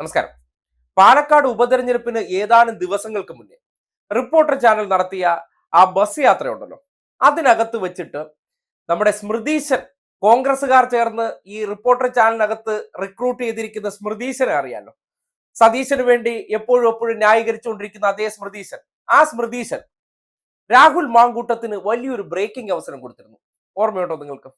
നമസ്കാരം. പാലക്കാട് ഉപതെരഞ്ഞെടുപ്പിന് ഏതാനും ദിവസങ്ങൾക്ക് മുന്നേ റിപ്പോർട്ടർ ചാനൽ നടത്തിയ ആ ബസ് യാത്രയുണ്ടല്ലോ. അതിനകത്ത് വെച്ചിട്ട് നമ്മുടെ സ്മൃതീശൻ കോൺഗ്രസ്സുകാർ ചേർന്ന് ഈ റിപ്പോർട്ടർ ചാനലിനകത്ത് റിക്രൂട്ട് ചെയ്തിരിക്കുന്ന സ്മൃതീശനെ അറിയാലോ? സതീശന് വേണ്ടി എപ്പോഴും എപ്പോഴും ന്യായീകരിച്ചുകൊണ്ടിരിക്കുന്ന അതേ സ്മൃതീശൻ. ആ സ്മൃതീശൻ രാഹുൽ മാങ്കൂട്ടത്തിന് വലിയൊരു ബ്രേക്കിംഗ് അവസരം കൊടുത്തിരുന്നു. ഓർമ്മയുണ്ടോ നിങ്ങൾക്ക്?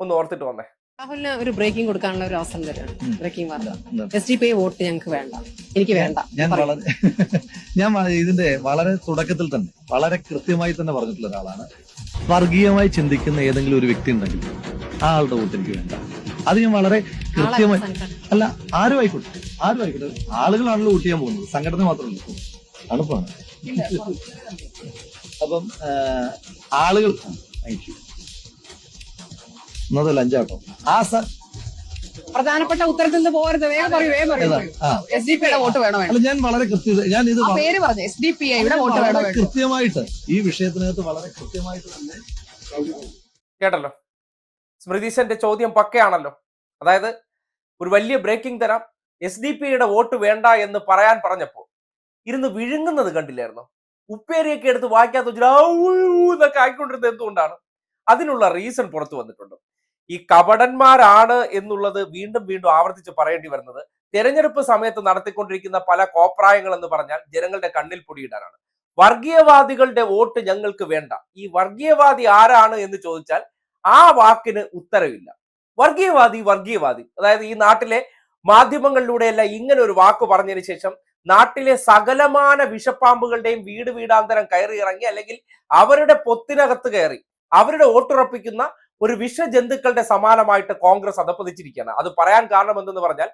ഒന്ന് ഓർത്തിട്ട് വന്നേ. രാഹുലിന് ഒരു ബ്രേക്കിംഗ് കൊടുക്കാനുള്ള ഒരു അവസരം തരാണ് ബ്രേക്കിംഗ് വാർത്ത? എസ് ഡി പി വോട്ട് ഞങ്ങൾക്ക് വേണ്ട. എനിക്ക് വേണ്ട. ഞാൻ വളരെ ഞാൻ ഇതിന്റെ വളരെ തുടക്കത്തിൽ തന്നെ വളരെ കൃത്യമായി തന്നെ പറഞ്ഞിട്ടുള്ള ഒരാളാണ്. വർഗീയമായി ചിന്തിക്കുന്ന ഏതെങ്കിലും ഒരു വ്യക്തി ഉണ്ടെങ്കിൽ ആ ആളുടെ വോട്ട് എനിക്ക് വേണ്ട. അത് ഞാൻ വളരെ കൃത്യമായി അല്ല ആരും ആയിക്കോട്ടെ. ആരും ആയിക്കോട്ടെ. ആളുകളാണല്ലോ വോട്ട് ചെയ്യാൻ പോകുന്നത്. സംഘടന മാത്രമല്ല. തണുപ്പാണ്. അപ്പം ആളുകൾ താങ്ക് യു എന്നതല്ല അഞ്ചാട്ടോ. ആ സ പ്രധാനപ്പെട്ട ഉത്തരത്തിൽ നിന്ന് പോകരുത്. വേഗം പറയൂ വേഗം? പറയൂ. ആ. എസ് ഡി പിയുടെ വോട്ട് വേണോ വേണം? അല്ല ഞാൻ വളരെ കൃത്യത ഞാൻ ഇത് ആ പേര് പറഞ്ഞു. എസ് ഡി പി ഐയുടെ വോട്ട് വേണോ വളരെ വേണോ കൃത്യമായിട്ട് ഈ വിഷയത്തിനകത്ത് വളരെ കൃത്യമായിട്ട് തന്നെ കേട്ടല്ലോ. സ്മൃതിശന്റെ ചോദ്യം പക്കയാണല്ലോ. അതായത് ഒരു വലിയ ബ്രേക്കിംഗ് തരാം എസ് ഡി പി ഐയുടെ വോട്ട് വേണ്ട എന്ന് പറയാൻ പറഞ്ഞപ്പോ ഇരുന്ന് വിഴുങ്ങുന്നത് കണ്ടില്ലായിരുന്നോ? ഉപ്പേരിയൊക്കെ എടുത്ത് വായിക്കാത്ത എന്നൊക്കെ ആയിക്കൊണ്ടിരുന്നത് എന്തുകൊണ്ടാണ്? അതിനുള്ള റീസൺ പുറത്തു വന്നിട്ടുണ്ട്. ഈ കപടന്മാരാണ് എന്നുള്ളത് വീണ്ടും വീണ്ടും ആവർത്തിച്ച് പറയേണ്ടി വരുന്നത്. തെരഞ്ഞെടുപ്പ് സമയത്ത് നടത്തിക്കൊണ്ടിരിക്കുന്ന പല കോപ്രായങ്ങൾ എന്ന് പറഞ്ഞാൽ ജനങ്ങളുടെ കണ്ണിൽ പൊടിയിടാനാണ്. വർഗീയവാദികളുടെ വോട്ട് ഞങ്ങൾക്ക് വേണ്ട. ഈ വർഗീയവാദി ആരാണ് എന്ന് ചോദിച്ചാൽ ആ വാക്കിന് ഉത്തരവില്ല. വർഗീയവാദി വർഗീയവാദി. അതായത് ഈ നാട്ടിലെ മാധ്യമങ്ങളിലൂടെയല്ല ഇങ്ങനെ ഒരു വാക്ക് പറഞ്ഞതിന് ശേഷം നാട്ടിലെ സകലമാന വിഷപ്പാമ്പുകളുടെയും വീട് വീടാന്തരം കയറി ഇറങ്ങി അല്ലെങ്കിൽ അവരുടെ പൊത്തിനകത്ത് കയറി അവരുടെ വോട്ടുറപ്പിക്കുന്ന ഒരു വിഷജന്തുക്കളുടെ സമാനമായിട്ട് കോൺഗ്രസ് അധപ്പതിച്ചിരിക്കുകയാണ് അത് പറയാൻ കാരണം എന്തെന്ന് പറഞ്ഞാൽ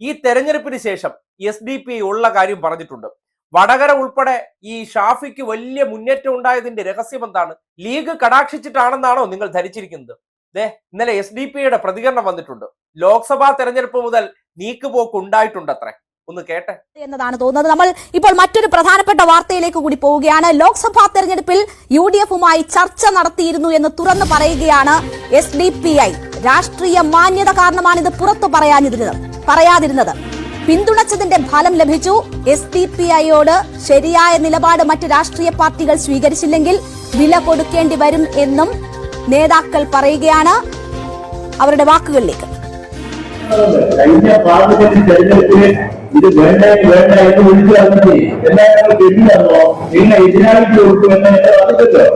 ഈ തെരഞ്ഞെടുപ്പിന് ശേഷം എസ് ഡി പി ഉള്ള കാര്യം പറഞ്ഞിട്ടുണ്ട്. വടകര ഉൾപ്പെടെ ഈ ഷാഫിക്ക് വലിയ മുന്നേറ്റം ഉണ്ടായതിന്റെ രഹസ്യം എന്താണ്? ലീഗ് കടാക്ഷിച്ചിട്ടാണെന്നാണോ നിങ്ങൾ ധരിച്ചിരിക്കുന്നത്? ദേ ഇന്നലെ എസ് ഡി പിയുടെ പ്രതികരണം വന്നിട്ടുണ്ട്. ലോക്സഭാ തെരഞ്ഞെടുപ്പ് മുതൽ നീക്കുപോക്ക് ഉണ്ടായിട്ടുണ്ട് അത്രേ ഒന്ന് കേട്ടെ. എന്നതാണ് തോന്നുന്നത്. നമ്മൾ ഇപ്പോൾ മറ്റൊരു പ്രധാനപ്പെട്ട വാർത്തയിലേക്ക് കൂടി പോവുകയാണ്. ലോക്സഭാ തെരഞ്ഞെടുപ്പിൽ യു ഡി എഫുമായി ചർച്ച നടത്തിയിരുന്നു എന്ന് തുറന്നു പറയുകയാണ് എസ് ഡി പി ഐ. രാഷ്ട്രീയ മാന്യത കാരണമാണ് ഇത് പുറത്തു പറയാനിരുന്നത് പറയാതിരുന്നത്. പിന്തുണച്ചതിന്റെ ഫലം ലഭിച്ചു. എസ് ഡി പി ഐയോട് ശരിയായ നിലപാട് മറ്റ് രാഷ്ട്രീയ പാർട്ടികൾ സ്വീകരിച്ചില്ലെങ്കിൽ വില കൊടുക്കേണ്ടി വരും എന്നും നേതാക്കൾ പറയുകയാണ് അവരുടെ വാക്കുകളിലേക്ക്. കഴിഞ്ഞ പാർലമെന്റ് തെരഞ്ഞെടുപ്പിന് ഇത് വേണ്ട വേണ്ട എന്ന് വിളിച്ചു പറഞ്ഞത് എല്ലാവരും എതിരാണോ നിങ്ങൾ എതിരാളിക്ക് കൊടുക്കുമെന്ന് ഞങ്ങൾ പറഞ്ഞിട്ടല്ലോ.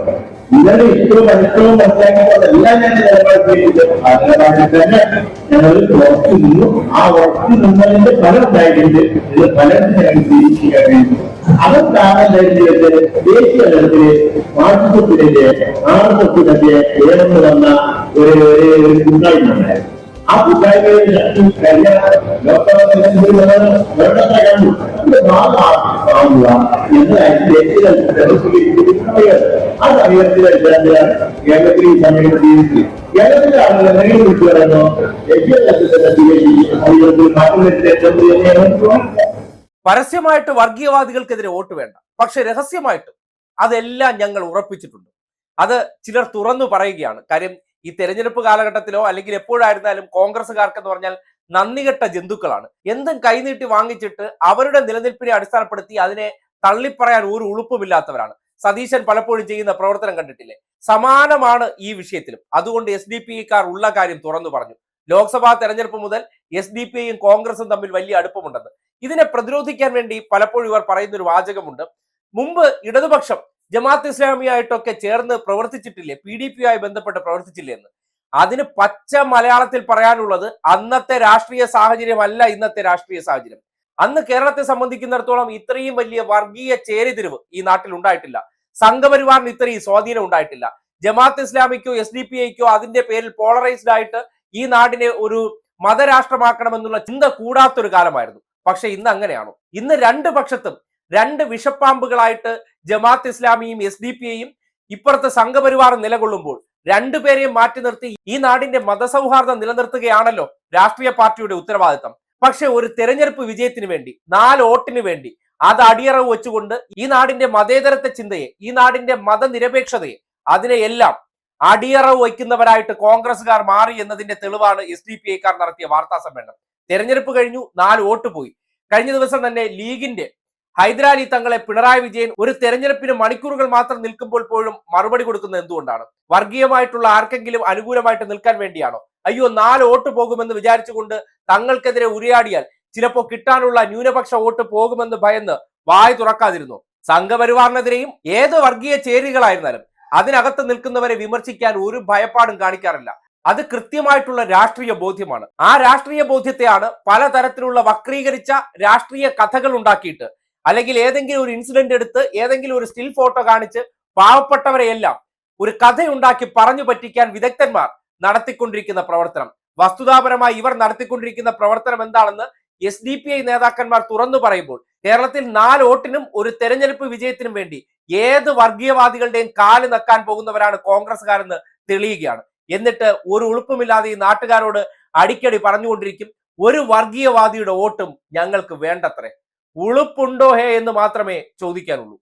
നിങ്ങളുടെ ഇഷ്ടവും അനിഷ്ടവും മനസ്സിലാക്കിയതെല്ലാം ഞാൻ നിലപാട് ചെയ്തു അതിനെ തന്നെ ഞങ്ങൾ ഉറച്ചു നിന്നു. ആ ഉറച്ചു നിന്നതിന്റെ ഫലം ഉണ്ടായിട്ടുണ്ട് ഇത് ഫലം ഞങ്ങൾ തിരിച്ചിരിക്കാൻ വേണ്ടി. അതൊക്കെയാണ് ലൈംഗികത്തെ ദേശീയ തലത്തിൽ മാർക്സിസത്തിന്റെ ആർഎസ്എസിന്റെ ഉയർന്നു വന്ന ഒരു ഒരു ഒരു കൂട്ടായ്മ ഉണ്ടായിരുന്നു ആ പരസ്യമായിട്ട് വർഗീയവാദികൾക്കെതിരെ വോട്ട് വേണ്ട. പക്ഷെ രഹസ്യമായിട്ട് അതെല്ലാം ഞങ്ങൾ ഉറപ്പിച്ചിട്ടുണ്ട്. അത് ചിലർ തുറന്നു പറയുകയാണ്. കാര്യം ഈ തെരഞ്ഞെടുപ്പ് കാലഘട്ടത്തിലോ അല്ലെങ്കിൽ എപ്പോഴായിരുന്നാലും കോൺഗ്രസ്സുകാർക്ക് എന്ന് പറഞ്ഞാൽ നന്ദികെട്ട ജന്തുക്കളാണ്. എന്തും കൈനീട്ടി വാങ്ങിച്ചിട്ട് അവരുടെ നിലനിൽപ്പിനെ അടിസ്ഥാനപ്പെടുത്തി അതിനെ തള്ളിപ്പറയാൻ ഒരു ഉളുപ്പുമില്ലാത്തവരാണ്. സതീശൻ പലപ്പോഴും ചെയ്യുന്ന പ്രവർത്തനം കണ്ടിട്ടില്ലേ? സമാനമാണ് ഈ വിഷയത്തിലും. അതുകൊണ്ട് എസ് ഡി പി ഐക്കാർ ഉള്ള കാര്യം തുറന്നു പറഞ്ഞു. ലോക്സഭാ തെരഞ്ഞെടുപ്പ് മുതൽ എസ് ഡി പി ഐയും കോൺഗ്രസും തമ്മിൽ വലിയ അടുപ്പമുണ്ടെന്ന്. ഇതിനെ പ്രതിരോധിക്കാൻ വേണ്ടി പലപ്പോഴും ഇവർ പറയുന്ന ഒരു വാചകമുണ്ട്. മുമ്പ് ഇടതുപക്ഷം ജമാഅത്ത് ഇസ്ലാമിയായിട്ടൊക്കെ ചേർന്ന് പ്രവർത്തിച്ചിട്ടില്ലേ? പി ഡി പി ആയി ബന്ധപ്പെട്ട് പ്രവർത്തിച്ചില്ലേ എന്ന്? അതിന് പച്ച മലയാളത്തിൽ പറയാനുള്ളത് അന്നത്തെ രാഷ്ട്രീയ സാഹചര്യമല്ല ഇന്നത്തെ രാഷ്ട്രീയ സാഹചര്യം. അന്ന് കേരളത്തെ സംബന്ധിക്കുന്നിടത്തോളം ഇത്രയും വലിയ വർഗീയ ചേരിതിരിവ് ഈ നാട്ടിൽ ഉണ്ടായിട്ടില്ല. സംഘപരിവാറിന് ഇത്രയും സ്വാധീനം ഉണ്ടായിട്ടില്ല. ജമാഅത്ത് ഇസ്ലാമിക്കോ എസ് ഡി പി ഐക്കോ അതിന്റെ പേരിൽ പോളറൈസ്ഡ് ആയിട്ട് ഈ നാടിനെ ഒരു മതരാഷ്ട്രമാക്കണമെന്നുള്ള ചിന്ത കൂടാത്തൊരു കാലമായിരുന്നു. പക്ഷെ ഇന്ന് അങ്ങനെയാണോ? ഇന്ന് രണ്ട് പക്ഷത്തും രണ്ട് വിഷപ്പാമ്പുകളായിട്ട് ജമാഅത്ത് ഇസ്ലാമിയും എസ് ഡി പി ഐയും ഇപ്പുറത്തെ സംഘപരിവാറും നിലകൊള്ളുമ്പോൾ രണ്ടുപേരെയും മാറ്റി നിർത്തി ഈ നാടിന്റെ മതസൗഹാർദ്ദം നിലനിർത്തുകയാണല്ലോ രാഷ്ട്രീയ പാർട്ടിയുടെ ഉത്തരവാദിത്തം. പക്ഷെ ഒരു തെരഞ്ഞെടുപ്പ് വിജയത്തിന് വേണ്ടി നാല് വോട്ടിന് വേണ്ടി അത് അടിയറവ് വെച്ചുകൊണ്ട് ഈ നാടിന്റെ മതേതരത്തെ ചിന്തയെ ഈ നാടിന്റെ മതനിരപേക്ഷതയെ അതിനെയെല്ലാം അടിയറവ് വയ്ക്കുന്നവരായിട്ട് കോൺഗ്രസ്സുകാർ മാറി എന്നതിന്റെ തെളിവാണ് എസ് ഡി പി ഐക്കാർ നടത്തിയ വാർത്താ സമ്മേളനം. തെരഞ്ഞെടുപ്പ് കഴിഞ്ഞു നാല് വോട്ട് പോയി. കഴിഞ്ഞ ദിവസം തന്നെ ലീഗിന്റെ ഹൈദരാലി തങ്ങളെ പിണറായി വിജയൻ ഒരു തെരഞ്ഞെടുപ്പിന് മണിക്കൂറുകൾ മാത്രം നിൽക്കുമ്പോൾ പോലും മറുപടി കൊടുക്കുന്നത് എന്തുകൊണ്ടാണ്? വർഗീയമായിട്ടുള്ള ആർക്കെങ്കിലും അനുകൂലമായിട്ട് നിൽക്കാൻ വേണ്ടിയാണോ? അയ്യോ നാല് വോട്ട് പോകുമെന്ന് വിചാരിച്ചുകൊണ്ട് തങ്ങൾക്കെതിരെ ഉരിയാടിയാൽ ചിലപ്പോൾ കിട്ടാനുള്ള ന്യൂനപക്ഷ വോട്ട് പോകുമെന്ന് ഭയന്ന് വായ തുറക്കാതിരുന്നു? സംഘപരിവാറിനെതിരെയും ഏത് വർഗീയ ചേരികളായിരുന്നാലും അതിനകത്ത് നിൽക്കുന്നവരെ വിമർശിക്കാൻ ഒരു ഭയപ്പാടും കാണിക്കാറില്ല. അത് കൃത്യമായിട്ടുള്ള രാഷ്ട്രീയ ബോധ്യമാണ്. ആ രാഷ്ട്രീയ ബോധ്യത്തെയാണ് പലതരത്തിലുള്ള വക്രീകരിച്ച രാഷ്ട്രീയ കഥകൾ ഉണ്ടാക്കിയിട്ട് അല്ലെങ്കിൽ ഏതെങ്കിലും ഒരു ഇൻസിഡന്റ് എടുത്ത് ഏതെങ്കിലും ഒരു സ്റ്റിൽ ഫോട്ടോ കാണിച്ച് പാവപ്പെട്ടവരെയെല്ലാം ഒരു കഥയുണ്ടാക്കി പറഞ്ഞു പറ്റിക്കാൻ വിദഗ്ധന്മാർ നടത്തിക്കൊണ്ടിരിക്കുന്ന പ്രവർത്തനം. വസ്തുതാപരമായി ഇവർ നടത്തിക്കൊണ്ടിരിക്കുന്ന പ്രവർത്തനം എന്താണെന്ന് എസ് ഡി പി ഐ നേതാക്കന്മാർ തുറന്നു പറയുമ്പോൾ കേരളത്തിൽ നാല് വോട്ടിനും ഒരു തെരഞ്ഞെടുപ്പ് വിജയത്തിനും വേണ്ടി ഏത് വർഗീയവാദികളുടെയും കാൽ നക്കാൻ പോകുന്നവരാണ് കോൺഗ്രസ്സുകാരെന്ന് തെളിയുകയാണ്. എന്നിട്ട് ഒരു ഉളുപ്പുമില്ലാതെ ഈ നാട്ടുകാരോട് അടിക്കടി പറഞ്ഞുകൊണ്ടിരിക്കും. ഒരു വർഗീയവാദിയുടെ വോട്ടും ഞങ്ങൾക്ക് വേണ്ടത്രേ. ഉളുപ്പുണ്ടോ ഹേ എന്ന് മാത്രമേ ചോദിക്കാനുള്ളൂ.